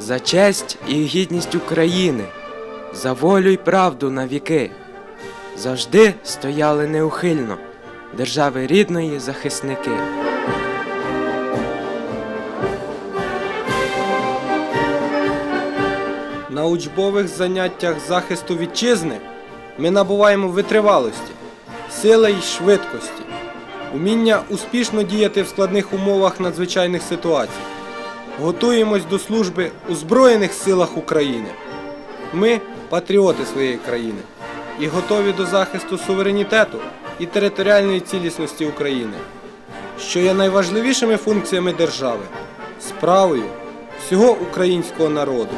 за честь і гідність України, за волю й правду на віки. Завжди стояли неухильно держави рідної захисники. На учбових заняттях захисту вітчизни ми набуваємо витривалості, сили й швидкості, уміння успішно діяти в складних умовах надзвичайних ситуацій. Готуємось до служби у Збройних силах України. Ми патріоти своєї країни і готові до захисту суверенітету і територіальної цілісності України, що є найважливішими функціями держави, справою всього українського народу.